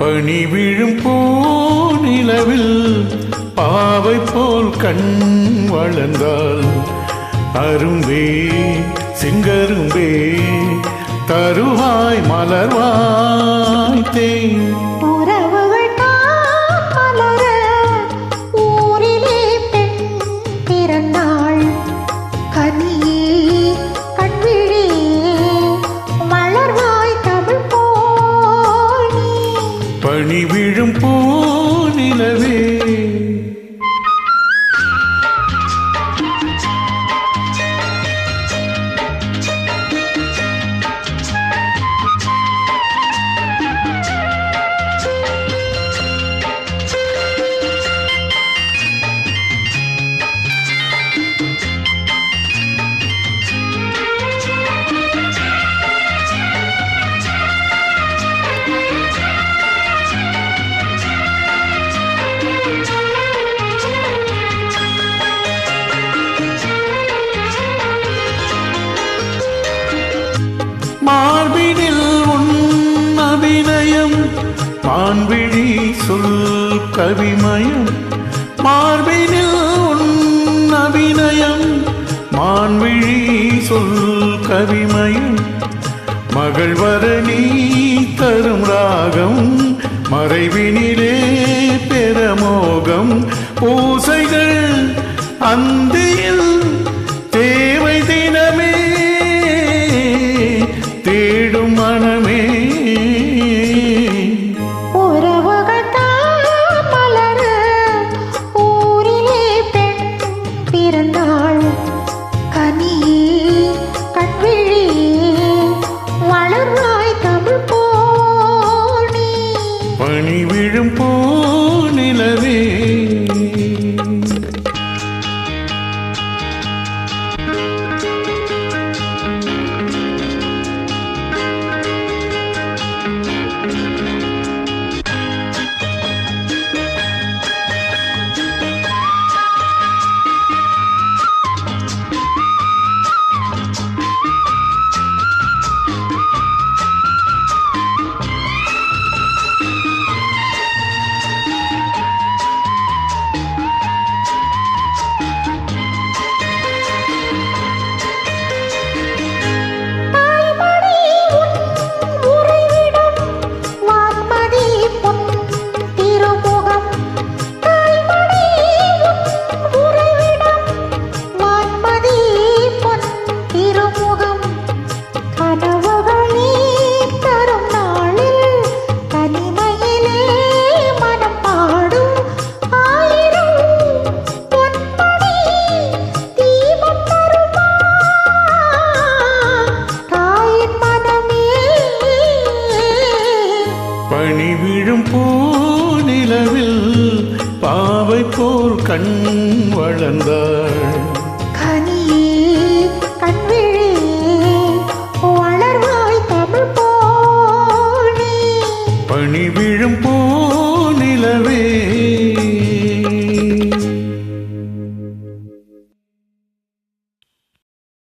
பனி விழும் பூநிலவில் பாவை போல் கண் வளர்ந்தால் அரும்பே சிங்கரும்பே தருவாய் மலர்வாய் தேன். பணி விழும் பூ நிலவே. மார்பினில் உன் அபிநயம். மான்விழி சொல் கவிமயம். மார்பினில் உன் அபிநயம். மான்விழி சொல் கவிமயம். மகள் வர நீ தரும் ராகம். மறைவினிலே பெறமோகம் பூசைகள் அந்தியில் மணி விழும் பூ நிலவே கண் வளர்ந்தாள்.